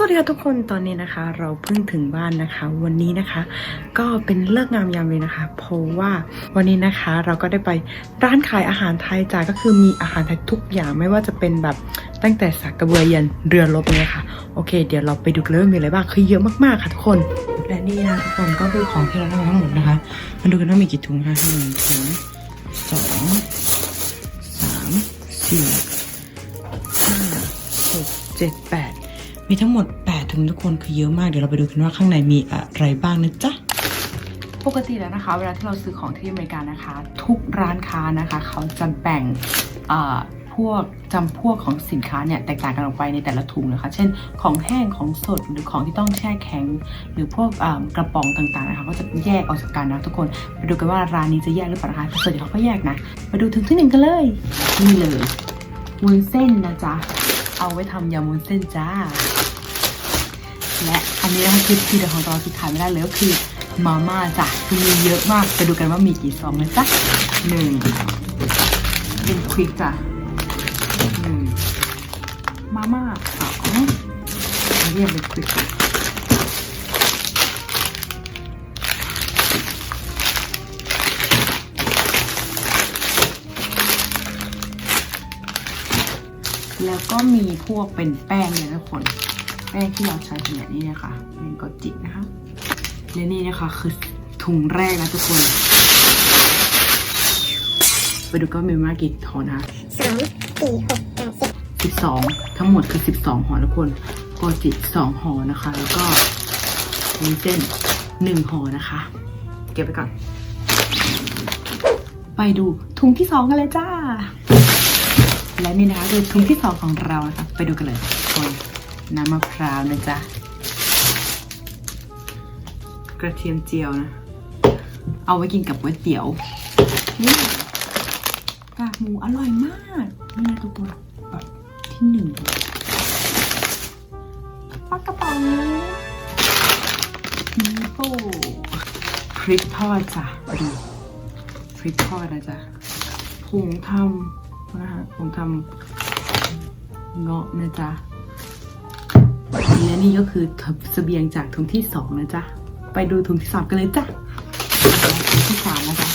สวัสดีค่ะทุกคนตอนนี้นะคะ เราเพิ่งถึงบ้านนะคะ วันนี้นะคะ ก็เป็นเลิกงามยามเลยนะคะ เพราะว่าวันนี้นะคะเราก็ได้ไปร้านขายอาหารไทยจ้าก็คือมีอาหารไทยทุกอย่างไม่ว่าจะเป็นแบบตั้งแต่สักกระเบือยันเรือรบเลยค่ะโอเค เดี๋ยวเราไปดูกันเลยว่ามีอะไรบ้างคือเยอะมากๆค่ะทุกคน และนี่นะทุกคนก็คือของที่เราทำทั้งหมดนะคะมาดูกันว่ามีกี่ถุงคะหนึ่งถุงสองสามสี่ห้าหกเจ็ดแปด มีทั้งหมด8ถุงทุกคนคือเยอะมาก เดี๋ยวเราไปดูกันว่าข้างในมีอะไรบ้างนะจ๊ะปกติแล้วนะคะ เวลาที่เราซื้อของที่อเมริกานะคะ ทุกร้านค้านะคะ เขาจะแบ่งอ่อพวกจำพวกของสินค้าเนี่ยแตกต่างกันออกไปในแต่ละถุงนะคะ เช่น ของแห้งของสดหรือของที่ต้องแช่แข็ง หรือพวกกระป๋องต่างๆนะคะก็จะแยกออกจากกันนะทุกคนไปดูกันว่าร้านนี้จะแยกหรือเปล่านะคะส่วนใหญ่เขาก็แยกนะมาดูถึงที่หนึ่งกันเลยนี่เลยวุ้นเส้นนะจ๊ะเอาไว้ทำยำวุ้นเส้นจ้า และอันนี้นะคะคือทีเด็ดของเราที่ขายไม่ได้เลยก็คือมาม่าจ้ะคือมีเยอะมากไปดูกันว่ามีกี่ซองนะจ๊ะหนึ่งเป็นควิกจ้ะหนึ่งมาม่าสองเรียกเป็นควิกจ้ะแล้วก็มีพวกเป็นแป้งเนี่ยทุกคน แป้งที่เราใช้เป็นแบบนี้เนี่ยค่ะเป็นกอจินะคะและนี่นะคะคือถุงแรกนะทุกคนไปดูก็มีมากี่ห่อนะคะสองสี่หกแปดสิบสิบสองทั้งหมดคือสิบสองห่อทุกคนกอจิสองห่อนะคะ แล้วก็มีเส้นหนึ่งห่อนะคะ เก็บไปก่อน ไปดูถุงที่สองกันเลยจ้า และนี่นะคะคือถุงที่สองของเรานะคะไปดูกันเลยทุกคน น้ำมะพร้าวนะจ๊ะ กระเทียมเจียวนะ เอาไว้กินกับก๋วยเตี๋ยวนี่กากหมูอร่อยมาก นี่นะทุกคนแบบที่หนึ่งปลากระป๋องมีโป้พริกทอดจ้ะดูพริกทอดนะจ๊ะผงทำนะคะผงทำเงาะนะจ๊ะ และนี่ก็คือเสบียงจากถุงที่สองนะจ๊ะ ไปดูถุงที่สามกันเลยจ้ะถุงที่สามนะคะ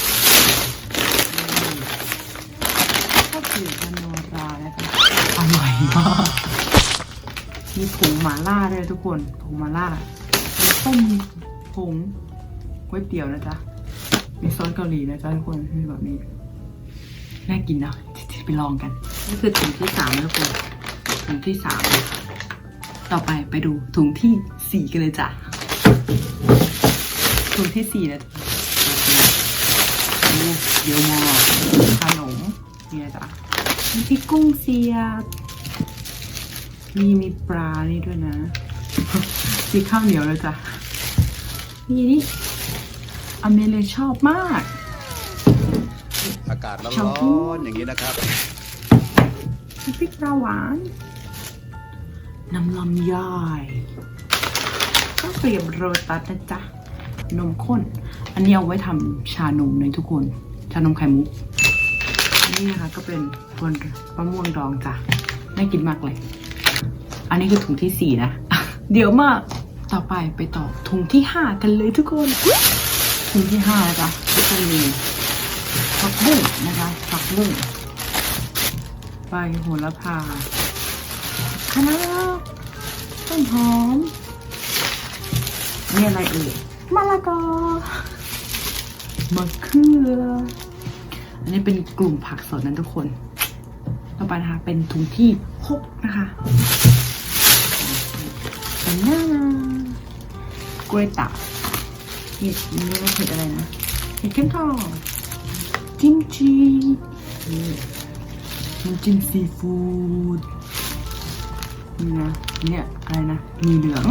ก็คือมโนราแล้วกันอร่อยมากมีผงหมาล่าด้วยทุกคนผงหมาล่ามีต้มผงก๋วยเตี๋ยวนะจ๊ะมีซอสเกาหลีนะจ๊ะทุกคนมีแบบนี้น่ากินเนาะไปลองกัน นี่คือถุงที่สามนะทุกคนถุงที่สาม ต่อไปไปดูถุงที่สี่กันเลยจ้ะ ถุงที่สี่นะโอ้เดี๋ยวมอขนมเนี่ยจ้ะมีพริกกุ้งเสียบมีมีปลานี่ด้วยนะมีข้าวเหนียวเลยจ้ะมีนี่อเมเลชอบมาก อากาศร้ชมพู่อนๆอย่างนี้นะครับน้ำพริกปลาหวาน น้ำลำย่อยก็เปรียบโรตัสนะจ๊ะ นมข้น อันนี้เอาไว้ทำชานมเลยทุกคน ชานมไข่มุกนนี้นะคะก็เป็นคนมะม่วงดองจ้ะ น่ากินมากเลย อันนี้คือถุงที่สี่นะ เดี๋ยวมาต่อไปไปต่อถุงที่ห้ากันเลยทุกคน ถุงที่ห้านะจ๊ะก็จะมีผักบุ้งนะคะผักบุ้งใบโหระพา คะน้าต้นหอมนี่อะไรเอ่ยมะละกอมะเขืออันนี้เป็นกลุ่มผักสดนั้นทุกคนต่อไปนะคะเป็นถุงที่หกนะคะเป็นหน้ากล้วยตากนี่นี่เห็ดอะไรนะเห็ดเข็มทองกิมจินี่น้ำจิ้มซีฟู้ด นี่นะเนี่ยอะไรนะมีเหลือง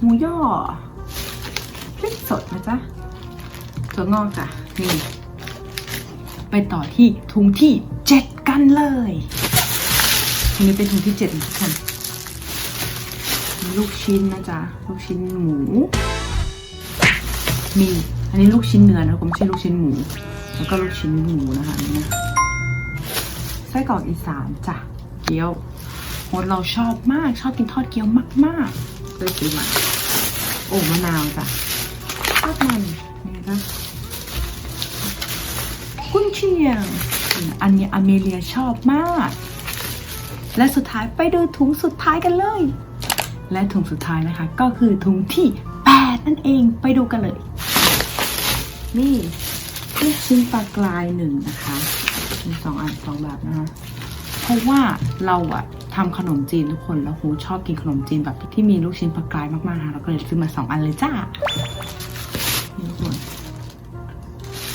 หมูย่อพริกสดนะจ๊ะถั่วงอกจ้ะนี่ไปต่อที่ถุงที่เจ็ดกันเลยอันนี้เป็นถุงที่เจ็ดนะทุกคนลูกชิ้นนะจ๊ะลูกชิ้นหมู มี อันนี้ลูกชิ้นเนื้อนะผมไม่ใช่ลูกชิ้นหมู แล้วก็ลูกชิ้นหมูนะคะนนี่นะไส้กรอกอีสานจ้ะเกี๊ยว โอ้เราชอบมาก ชอบกินทอดเกี๊ยวมากๆเลยซื้อมาโอ้มะนาวจ้ะทอดมันนี่นะกุนเชียง อันนี้อเมเลียชอบมาก และสุดท้ายไปดูถุงสุดท้ายกันเลย และถุงสุดท้ายนะคะ ก็คือถุงที่ 8 นั่นเองไปดูกันเลย นี่ลูกชิ้นปลากรายหนึ่งนะคะมีสองอันสองแบบนะคะเพราะว่าเราอะ ทำขนมจีนทุกคนแล้วฮูชอบกินขนมจีนแบบที่มีลูกชิ้นปลากรายมากๆนะคะเราก็เลยซื้อมาสองอันเลยจ้าทุกคน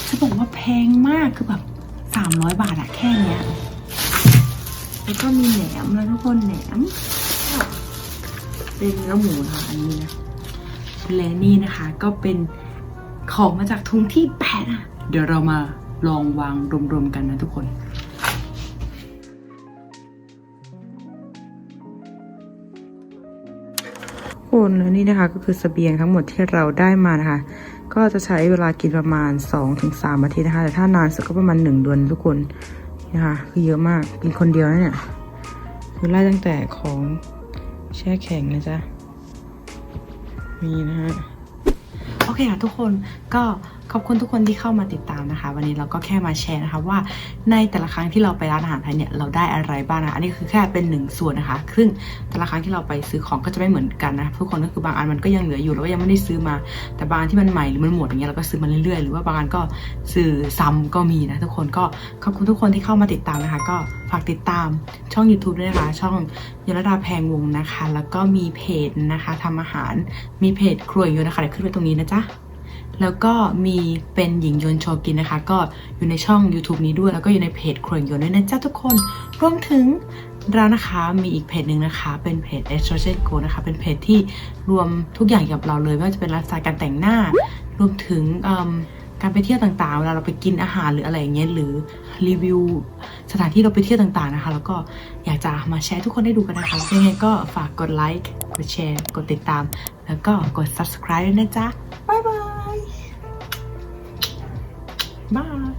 จะบอกว่าแพงมากคือแบบสามร้อยบาทอะแค่เนี้ยแล้วก็มีแหนมแล้วทุกคนแหนมเป็นเนื้อหมูนะคะอันนี้นะและนี่นะคะก็เป็นของมาจากทุงที่แปดอะเดี๋ยวเรามาลองวางรวมๆกันนะทุกคน คุณและนี่นะคะก็คือสเสบียงทั้งหมดที่เราได้มานะคะ ก็จะใช้เวลากินประมาณ 2-3อาทิตย์นะคะ แต่ถ้านานสุดก็ประมาณ 1 เดือนทุกคนนี่นะคะคือเยอะมากกินคนเดียวนะเนี่ยคือไล่ตั้งแต่ของแช่แข็งนะจ๊ะมีนะฮะโอเคค่ะทุกคนก็ ขอบคุณทุกคนที่เข้ามาติดตามนะคะ วันนี้เราก็แค่มาแชร์นะคะว่าในแต่ละครั้งที่เราไปร้านอาหารไทยเนี่ยเราได้อะไรบ้างนะะอันนี้คือแค่เป็นหนึ่งส่วนนะคะซึ่งแต่ละครั้งที่เราไปซื้อของก็จะไม่เหมือนกันนะทุกคนก็คือบางอันมันก็ยังเหลืออยู่แล้วก็ยังไม่ได้ซื้อมา แต่บางอันที่มันใหม่หรือมันหมดอย่างเงี้ยเราก็ซื้อมาเรื่อยๆหรือว่าบางอันก็ซื้อซ้ำก็มีนะทุกคนก็ขอบคุณทุกคนที่เข้ามาติดตามนะคะ ก็ฝากติดตามช่อง YouTube ด้วยนะคะช่องยลดาแพงวงนะคะ แล้วก็มีเพจนะคะทำอาหารมีเพจครัวอยู่นะคะเดี๋ยวขึ้นไว้ตรงนี้นะจ๊ะ แล้วก็มีเป็นหญิงยนโชกินนะคะ ก็อยู่ในช่อง YouTube นี้ด้วย แล้วก็อยู่ในเพจครัวหญิงยนด้วยนะจ๊ะทุกคน รวมถึงเรานะคะมีอีกเพจหนึ่งนะคะ เป็นเพจ e s t r o g e n Go นะคะ เป็นเพจที่รวมทุกอย่างกับเราเลยไม่ว่าจะเป็นไลฟ์สไตล์การแต่งหน้า รวมถึงการไปเที่ยวต่างๆ เวลาเราไปกินอาหารหรืออะไรอย่างเงี้ย หรือรีวิวสถานที่เราไปเที่ยวต่างๆนะคะ แล้วก็อยากจะมาแชร์ทุกคนได้ดูกันนะคะยังไงก็ฝากกดไลค์ กดแชร์ กดติดตาม แล้วก็กด subscribe ด้วยนะจ๊ะ บ๊ายบาย บาย